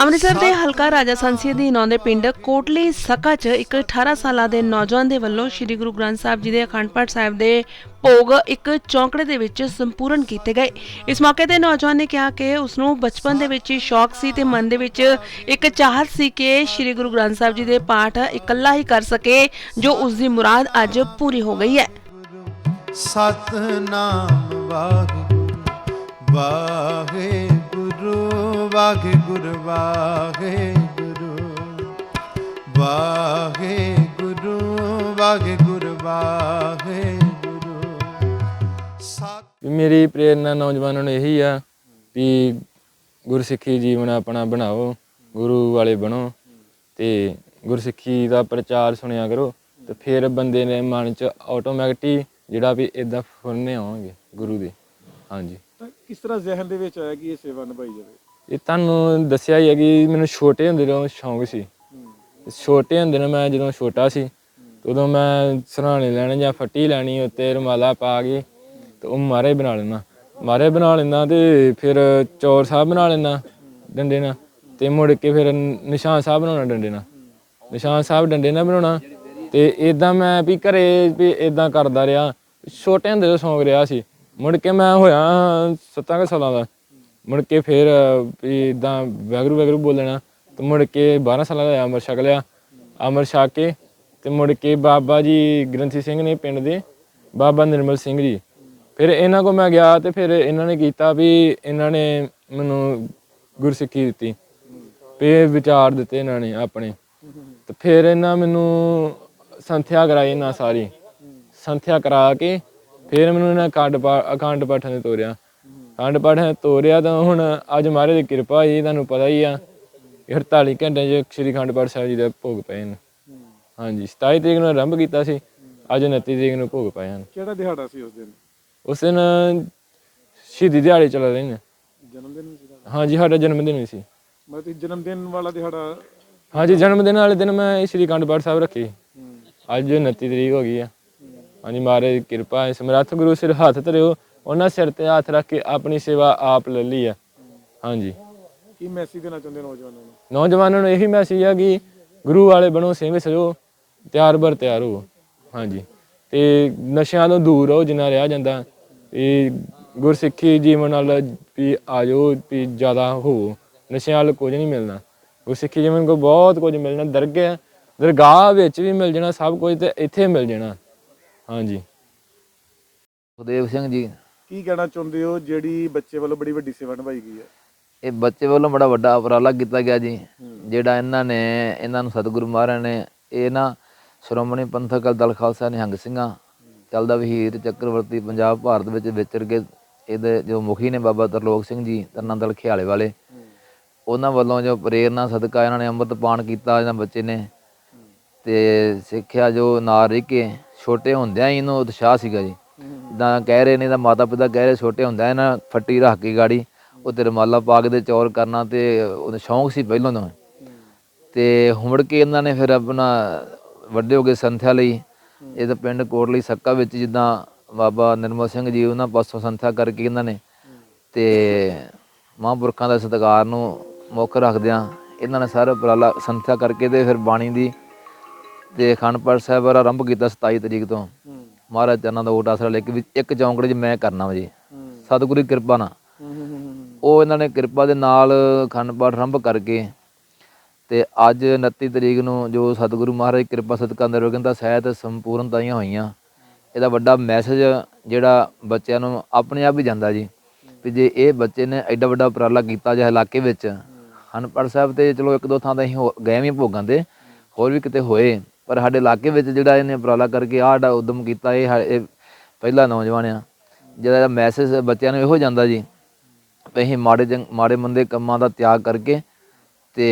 ਅੰਮ੍ਰਿਤਸਰ ਦੇ ਹਲਕਾ ਰਾਜਾ ਸੰਸੀ ਅਧੀਨ ਆਉਂਦੇ ਪਿੰਡ ਕੋਟਲੀ ਸਕਾ 'ਚ ਇੱਕ 18 ਸਾਲਾਂ ਦੇ ਨੌਜਵਾਨ ਦੇ ਵੱਲੋਂ ਸ੍ਰੀ ਗੁਰੂ ਗ੍ਰੰਥ ਸਾਹਿਬ ਜੀ ਦੇ ਅਖੰਡ ਪਾਠ ਸਾਹਿਬ ਦੇ ਭੋਗ ਇੱਕ ਚੌਂਕੜੇ ਦੇ ਵਿੱਚ ਸੰਪੂਰਨ ਕੀਤੇ ਗਏ। ਇਸ ਮੌਕੇ ਤੇ ਨੌਜਵਾਨ ਨੇ ਕਿਹਾ ਕਿ ਉਸ ਨੂੰ ਬਚਪਨ ਦੇ ਵਿੱਚ ਹੀ ਸ਼ੌਕ ਸੀ ਤੇ ਮਨ ਦੇ ਵਿੱਚ ਇੱਕ ਚਾਹਤ ਸੀ ਕਿ ਸ੍ਰੀ ਗੁਰੂ ਗ੍ਰੰਥ ਸਾਹਿਬ ਜੀ ਦੇ ਪਾਠ ਇਕੱਲਾ ਹੀ ਕਰ ਸਕੇ ਜੋ ਉਸ ਦੀ ਮੁਰਾਦ ਅੱਜ ਪੂਰੀ ਹੋ ਗਈ ਹੈ। ਸਤਨਾਮ ਵਾਹਿਗੁਰੂ ਵਾਹਿਗੁਰੂ ਵਾਹਿਗੁਰੂ ਵਾਹਿਗੁਰੂ ਵਾਹਿਗੁਰੂ ਵਾਹਿਗੁਰੂ ਵਾਹਿਗੁਰੂ। ਸਤ ਵੀ ਮੇਰੀ ਪ੍ਰੇਰਨਾ ਨੌਜਵਾਨਾਂ ਨੂੰ ਇਹੀ ਆ ਵੀ ਗੁਰਸਿੱਖੀ ਜੀਵਨ ਆਪਣਾ ਬਣਾਓ ਗੁਰੂ ਵਾਲੇ ਬਣੋ ਤੇ ਗੁਰਸਿੱਖੀ ਦਾ ਪ੍ਰਚਾਰ ਸੁਣਿਆ ਕਰੋ ਤੇ ਫਿਰ ਬੰਦੇ ਨੇ ਮਨ ਚ ਆਟੋਮੈਟਿਕ ਜਿਹੜਾ ਵੀ ਇਦਾਂ ਫੁਰਨੇ ਆਉਣਗੇ ਗੁਰੂ ਦੇ। ਹਾਂਜੀ। ਤਾਂ ਕਿਸ ਤਰ੍ਹਾਂ ਜ਼ਿਹਨ ਦੇ ਵਿੱਚ ਆਇਆ ਕਿ ਇਹ ਸੇਵਾ ਨਿਭਾਈ ਜਾਵੇ? ਇਹ ਤੁਹਾਨੂੰ ਦੱਸਿਆ ਹੀ ਹੈ ਕਿ ਮੈਨੂੰ ਛੋਟੇ ਹੁੰਦੇ ਤੋਂ ਸ਼ੌਂਕ ਸੀ। ਛੋਟੇ ਹੁੰਦੇ ਨੇ ਮੈਂ ਜਦੋਂ ਛੋਟਾ ਸੀ, ਉਦੋਂ ਮੈਂ ਸਰਾਣੇ ਲੈਣੇ ਜਾਂ ਫੱਟੀ ਲੈਣੀ, ਉੱਤੇ ਰੁਮਾਲਾ ਪਾ ਕੇ ਤੇ ਉਹ ਮਾਰੇ ਬਣਾ ਲੈਣਾ ਮਾਰੇ ਬਣਾ ਲੈਣਾ ਤੇ ਫਿਰ ਚੌਰ ਸਾਹਿਬ ਬਣਾ ਲੈਣਾ ਡੰਡੇ ਨਾਲ ਤੇ ਮੁੜ ਕੇ ਫਿਰ ਨਿਸ਼ਾਨ ਸਾਹਿਬ ਬਣਾਉਣਾ ਡੰਡੇ ਨਾਲ। ਨਿਸ਼ਾਨ ਸਾਹਿਬ ਡੰਡੇ ਨਾਲ ਬਣਾਉਣਾ ਤੇ ਇਦਾਂ ਮੈਂ ਵੀ ਘਰੇ ਵੀ ਇਦਾਂ ਕਰਦਾ ਰਿਹਾ। ਛੋਟੇ ਹੁੰਦੇ ਤੋਂ ਸ਼ੌਂਕ ਰਿਹਾ ਸੀ। ਮੁੜ ਕੇ ਮੈਂ ਹੋਇਆ ਸੱਤਾਂ ਕੁ ਸਾਲਾਂ ਦਾ। ਮੁੜ ਕੇ ਫਿਰ, ਵੀ ਇਦਾਂ ਵੈਗਰੂ ਵੈਗਰੂ ਬੋਲਣਾ, ਤੇ ਮੁੜ ਕੇ 12 ਸਾਲਾਂ ਦਾ ਹੋਇਆ ਅਮਰ ਛਕ ਲਿਆ। ਅੰਮ੍ਰਿਤ ਛਕ ਕੇ ਤੇ ਮੁੜ ਕੇ ਬਾਬਾ ਜੀ ਗ੍ਰੰਥੀ ਸਿੰਘ ਨੇ ਪਿੰਡ ਦੇ, ਬਾਬਾ ਨਿਰਮਲ ਸਿੰਘ ਜੀ। ਫਿਰ ਇਹਨਾਂ ਕੋ ਮੈਂ ਗਿਆ ਤੇ ਫਿਰ ਇਹਨਾਂ ਨੇ ਕੀਤਾ ਵੀ ਇਹਨਾਂ ਨੇ ਮੈਨੂੰ ਗੁਰਸਿੱਖੀ ਦਿੱਤੀ। ਪੇ ਵਿਚਾਰ ਦਿੱਤੇ ਇਹਨਾਂ ਨੇ ਆਪਣੇ। ਤੇ ਫਿਰ ਇਹਨਾਂ ਮੈਨੂੰ ਸੰਥਿਆ ਕਰਾਈ ਇਹਨਾਂ ਸਾਰੀ। ਸੰਥਿਆ ਕਰਾ ਕੇ ਫਿਰ ਮੈਨੂੰ ਇਹਨਾਂ ਅਖੰਡ ਪਾ, ਅਖੰਡ ਪਾਠਾਂ ਦੇ ਤੋਰਿਆ। ਪਾਠਾਂ ਦੇ ਤੋਰਿਆ ਤਾਂ ਹੁਣ ਅੱਜ ਮਹਾਰਾਜ ਦੀ ਕਿਰਪਾ ਹੋਈ ਤੁਹਾਨੂੰ ਪਤਾ ਹੀ ਆ ਇਹ 48 ਘੰਟੇ ਚ ਸ੍ਰੀ ਅਖੰਡ ਪਾਠ ਸਾਹਿਬ ਜੀ ਦੇ ਭੋਗ ਪਏ ਨੇ। ਹਾਂਜੀ 27 ਤਰੀਕ ਨੂੰ ਆਰੰਭ ਕੀਤਾ ਸੀ ਅੱਜ 29 ਤਰੀਕ ਨੂੰ ਭੋਗ ਪਏ ਹਨ। ਕਿਹੜਾ ਦਿਹਾੜਾ ਸੀ ਉਸ ਦਿਨ? ਉਸ ਦਿਨ ਸ਼ਹੀਦੀ ਦਿਹਾੜੇ ਚੱਲ ਰਹੇ ਨੇ। ਜਨਮ ਦਿਨ ਸੀ ਦਾ ਹਾਂਜੀ ਸਾਡਾ ਜਨਮ ਦਿਨ ਵੀ ਸੀ। ਮੈਂ ਤੇ ਜਨਮ ਦਿਨ ਵਾਲਾ ਦਿਹਾੜਾ ਹਾਂਜੀ ਜਨਮ ਦਿਨ ਵਾਲੇ ਦਿਨ ਮੈਂ ਸ੍ਰੀ ਅਖੰਡ ਪਾਠ ਸਾਹਿਬ ਰੱਖੀ। ਅੱਜ 29 ਤਰੀਕ ਹੋ ਗਈ ਆ। ਹਾਂਜੀ ਮਹਾਰਾਜ ਦੀ ਕਿਰਪਾ ਹੈ। ਸਮਰੱਥ ਗੁਰੂ ਸਿਰ ਹੱਥ ਧਰਿਓ। ਉਹਨਾਂ ਸਿਰ ਤੇ ਹੱਥ ਰੱਖ ਕੇ ਆਪਣੀ ਸੇਵਾ ਆਪ ਲੈ ਲਈ ਆ। ਹਾਂਜੀ। ਕੀ ਮੈਸੇਜ ਦੇਣਾ ਚਾਹੁੰਦੇ ਨੌਜਵਾਨਾਂ ਨੂੰ? ਨੌਜਵਾਨਾਂ ਨੂੰ ਇਹੀ ਮੈਸੇਜ ਆ ਕਿ ਗੁਰੂ ਵਾਲੇ ਬਣੋ ਸਿੰਘ ਸਜੋ ਤਿਆਰ ਬਰ ਤਿਆਰ ਹੋ। ਹਾਂਜੀ। ਤੇ ਨਸ਼ਿਆਂ ਤੋਂ ਦੂਰ ਰਹੋ ਜਿੰਨਾ ਰਿਹਾ ਜਾਂਦਾ। ਇਹ ਗੁਰਸਿੱਖੀ ਜੀਵਨ ਨਾਲ ਵੀ ਆਜੋ ਵੀ ਜ਼ਿਆਦਾ ਹੋ। ਨਸ਼ਿਆਂ ਨਾਲ ਕੁਝ ਨਹੀਂ ਮਿਲਣਾ। ਗੁਰਸਿੱਖੀ ਜੀਵਨ ਕੋ ਬਹੁਤ ਕੁਝ ਮਿਲਣਾ। ਦਰਗਾਹ ਦਰਗਾਹ ਵਿੱਚ ਵੀ ਮਿਲ ਜਾਣਾ ਸਭ ਕੁਝ ਤੇ ਇੱਥੇ ਮਿਲ ਜਾਣਾ। ਹਾਂਜੀ। ਸੁਖਦੇਵ ਸਿੰਘ ਜੀ ਕੀ ਕਹਿਣਾ ਚਾਹੁੰਦੇ ਹੋ? ਜਿਹੜੀ ਬੱਚੇ ਵੱਲੋਂ ਬੜੀ ਵੱਡੀ ਸੇਵਾ ਨਿਭਾਈ ਗਈ ਹੈ। ਇਹ ਬੱਚੇ ਵੱਲੋਂ ਬੜਾ ਵੱਡਾ ਉਪਰਾਲਾ ਕੀਤਾ ਗਿਆ ਜੀ। ਜਿਹੜਾ ਇਹਨਾਂ ਨੇ ਇਹਨਾਂ ਨੂੰ ਸਤਿਗੁਰੂ ਮਹਾਰਾਜ ਨੇ ਇਹ ਨਾ ਸ਼੍ਰੋਮਣੀ ਪੰਥਕ ਦਲ ਖਾਲਸਾ ਨਿਹੰਗ ਸਿੰਘਾਂ ਚੱਲਦਾ ਵਹੀਰ ਚੱਕਰਵਰਤੀ ਪੰਜਾਬ ਭਾਰਤ ਵਿੱਚ ਵਿਚਰ ਕੇ ਇਹਦੇ ਜੋ ਮੁਖੀ ਨੇ ਬਾਬਾ ਤਰਲੋਕ ਸਿੰਘ ਜੀ ਤਰਨਾ ਦਲ ਖਿਆਲੇ ਵਾਲੇ। ਉਹਨਾਂ ਵੱਲੋਂ ਜੋ ਪ੍ਰੇਰਨਾ ਸਦਕਾ ਇਹਨਾਂ ਨੇ ਅੰਮ੍ਰਿਤ ਪਾਨ ਕੀਤਾ ਇਹਨਾਂ ਬੱਚੇ ਨੇ। ਤੇ ਸਿੱਖਿਆ ਜੋ ਨਾਲ ਰਹਿ ਕੇ ਛੋਟੇ ਹੁੰਦਿਆਂ ਹੀ ਇਹਨੂੰ ਉਤਸ਼ਾਹ ਸੀਗਾ ਜੀ। ਜਿੱਦਾਂ ਕਹਿ ਰਹੇ ਨੇ, ਤਾਂ ਮਾਤਾ ਪਿਤਾ ਕਹਿ ਰਹੇ ਛੋਟੇ ਹੁੰਦਿਆਂ ਇਹਨਾਂ ਫੱਟੀ ਰੱਖ ਕੇ ਗਾੜੀ, ਉਹ ਤੇ ਰਮਾਲਾ ਪਾ ਕੇ ਤੇ ਚੌਰ ਕਰਨਾ ਤੇ ਉਹਦਾ ਸ਼ੌਂਕ ਸੀ ਪਹਿਲਾਂ ਤੋਂ। ਤੇ ਹੁਮੜ ਕੇ ਇਹਨਾਂ ਨੇ ਫਿਰ ਆਪਣਾ ਵੱਡੇ ਹੋ ਗਏ ਸੰਥਿਆ ਲਈ। ਇਹ ਤਾਂ ਪਿੰਡ ਕੋਟਲੀ ਸੱਕਾ ਵਿੱਚ ਜਿੱਦਾਂ ਬਾਬਾ ਨਿਰਮਲ ਸਿੰਘ ਜੀ ਉਹਨਾਂ ਪਾਸੋਂ ਸੰਥਿਆ ਕਰਕੇ ਇਹਨਾਂ ਨੇ। ਤੇ ਮਹਾਂਪੁਰਖਾਂ ਦਾ ਸਤਿਕਾਰ ਨੂੰ ਮੁੱਖ ਰੱਖਦਿਆਂ ਇਹਨਾਂ ਨੇ ਸਾਰਾ ਉਪਰਾਲਾ ਸੰਥਿਆ ਕਰਕੇ ਤੇ ਫਿਰ ਬਾਣੀ ਦੀ ਤੇ ਅਖੰਡ ਪਾਠ ਸਾਹਿਬ ਆਰੰਭ ਕੀਤਾ 27 ਤਰੀਕ ਤੋਂ। ਮਹਾਰਾਜ ਚਰਨਾਂ ਦਾ ਓਟ ਆਸਰਾ ਲੈ ਕੇ ਵੀ ਇੱਕ ਚੌਂਕੜੇ 'ਚ ਮੈਂ ਕਰਨਾ ਵਾ ਜੀ। ਸਤਿਗੁਰੂ ਦੀ ਕਿਰਪਾ ਨਾਲ। ਉਹ ਇਹਨਾਂ ਨੇ ਕਿਰਪਾ ਦੇ ਨਾਲ ਅਖੰਡ ਪਾਠ ਆਰੰਭ ਕਰਕੇ ਤੇ ਅੱਜ 29 ਤਰੀਕ ਨੂੰ ਜੋ ਸਤਿਗੁਰੂ ਮਹਾਰਾਜ ਦੀ ਕਿਰਪਾ ਸਦਕਾ ਨਿਰਵਿਘਨਤਾ ਸਹਿਤ ਸੰਪੂਰਨਤਾਈਆਂ ਹੋਈਆਂ ਇਹਦਾ ਵੱਡਾ ਮੈਸੇਜ ਜਿਹੜਾ ਬੱਚਿਆਂ ਨੂੰ ਆਪਣੇ ਆਪ ਹੀ ਜਾਂਦਾ ਜੀ। ਵੀ ਜੇ ਇਹ ਬੱਚੇ ਨੇ ਐਡਾ ਵੱਡਾ ਉਪਰਾਲਾ ਕੀਤਾ ਜੇ ਇਲਾਕੇ ਵਿੱਚ ਹਨਪੜ ਸਾਹਿਬ ਤੇ ਚਲੋ ਇੱਕ ਦੋ ਥਾਂ ਤੇ ਅਸੀਂ ਹੋ- ਗਏ ਵੀ ਭੋਗਾਂ ਤੇ ਹੋਰ ਵੀ ਕਿਤੇ ਹੋਏ ਪਰ ਸਾਡੇ ਇਲਾਕੇ ਵਿੱਚ ਜਿਹੜਾ ਇਹਨੇ ਉਪਰਾਲਾ ਕਰਕੇ ਆਹ ਸਾਡਾ ਉਦਮ ਕੀਤਾ, ਇਹ ਹਾ- ਇਹ ਪਹਿਲਾ ਨੌਜਵਾਨ ਆ। ਜਿਹਦਾ ਮੈਸੇਜ ਬੱਚਿਆਂ ਨੂੰ ਇਹੋ ਜਾਂਦਾ ਜੀ, ਵੀ ਅਸੀਂ ਮਾੜੇ ਚੰਗ ਮਾੜੇ ਮੰਦੇ ਕੰਮਾਂ ਦਾ ਤਿਆਗ ਕਰਕੇ ਤੇ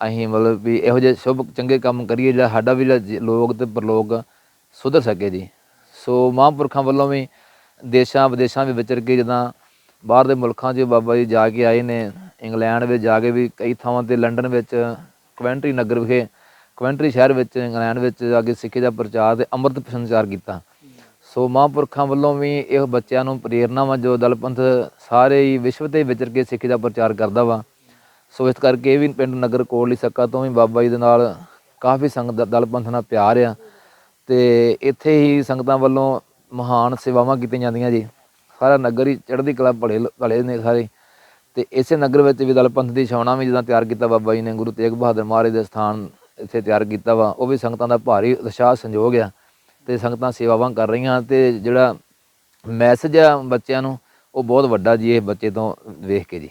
ਅਸੀਂ ਮਤਲਬ ਵੀ ਇਹੋ ਜਿਹੇ ਸ਼ੁਭ, ਚੰਗੇ ਕੰਮ ਕਰੀਏ ਜਿਹੜਾ ਸਾਡਾ ਵੀ ਜਿਹੜਾ ਜੀ- ਲੋਕ ਤੇ ਪਰਲੋਕ ਸੁਧਰ ਸਕੇ ਜੀ। ਸੋ ਮਹਾਂਪੁਰਖਾਂ ਵੱਲੋਂ ਵੀ ਦੇਸ਼ਾਂ ਵਿਦੇਸ਼ਾਂ ਵਿੱਚ ਵਿਚਰ ਕੇ ਜਿੱਦਾਂ ਬਾਹਰ ਦੇ ਮੁਲਕਾਂ 'ਚ ਬਾਬਾ ਜੀ ਜਾ ਕੇ ਆਏ ਨੇ, ਇੰਗਲੈਂਡ ਵਿੱਚ ਜਾ ਕੇ ਵੀ ਕਈ ਥਾਵਾਂ ਤੇ ਲੰਡਨ ਵਿੱਚ ਕਵੈਂਟਰੀ ਨਗਰ ਵਿਖੇ ਕਵੈਂਟਰੀ ਸ਼ਹਿਰ ਵਿੱਚ, ਇੰਗਲੈਂਡ ਵਿੱਚ ਜਾ ਕੇ ਸਿੱਖੀ ਦਾ ਪ੍ਰਚਾਰ ਤੇ ਅੰਮ੍ਰਿਤ ਸੰਚਾਰ ਕੀਤਾ। ਸੋ ਮਹਾਂਪੁਰਖਾਂ ਵੱਲੋਂ ਵੀ ਇਹ ਬੱਚਿਆਂ ਨੂੰ ਪ੍ਰੇਰਨਾ ਵਾ, ਜੋ ਦਲਪੰਥ ਸਾਰੇ ਹੀ ਵਿਸ਼ਵ ਤੇ ਵਿਚਰ ਕੇ ਸਿੱਖੀ ਦਾ ਪ੍ਰਚਾਰ ਕਰਦਾ ਵਾ। ਸੋ ਇਸ ਕਰਕੇ ਇਹ ਵੀ ਪਿੰਡ ਨਗਰ ਕੋਟਲੀ ਸੱਕਾ ਤੋਂ ਵੀ ਬਾਬਾ ਜੀ ਦੇ ਨਾਲ ਕਾਫੀ ਸੰਗਤ ਦਾ ਦਲਪੰਥ ਨਾਲ ਪਿਆਰ ਆ। ਤੇ ਇੱਥੇ ਹੀ ਸੰਗਤਾਂ ਵੱਲੋਂ ਮਹਾਨ ਸੇਵਾਵਾਂ ਕੀਤੀਆਂ ਜਾਂਦੀਆਂ ਜੀ। ਸਾਰਾ ਨਗਰ ਹੀ ਚੜ੍ਹਦੀ ਕਲਾ ਭਲੇ ਭਲੇ ਨੇ ਸਾਰੇ। ਤੇ ਇਸੇ ਨਗਰ ਵਿੱਚ ਵੀ ਦਲਪੰਥ ਦੀ ਛਾਉਣਾ ਵੀ ਜਿੱਦਾਂ ਤਿਆਰ ਕੀਤਾ ਬਾਬਾ ਜੀ ਨੇ, ਗੁਰੂ ਤੇਗ ਬਹਾਦਰ ਮਹਾਰਾਜ ਦੇ ਸਥਾਨ ਇੱਥੇ ਤਿਆਰ ਕੀਤਾ ਵਾ, ਉਹ ਵੀ ਸੰਗਤਾਂ ਦਾ ਭਾਰੀ ਉਤਸ਼ਾਹ ਸੰਯੋਗ ਆ ਤੇ ਸੰਗਤਾਂ ਸੇਵਾਵਾਂ ਕਰ ਰਹੀਆਂ ਤੇ ਜਿਹੜਾ ਮੈਸੇਜ ਆ ਬੱਚਿਆਂ ਨੂੰ, ਉਹ ਬਹੁਤ ਵੱਡਾ ਜੀ, ਇਹ ਬੱਚੇ ਤੋਂ ਵੇਖ ਕੇ ਜੀ।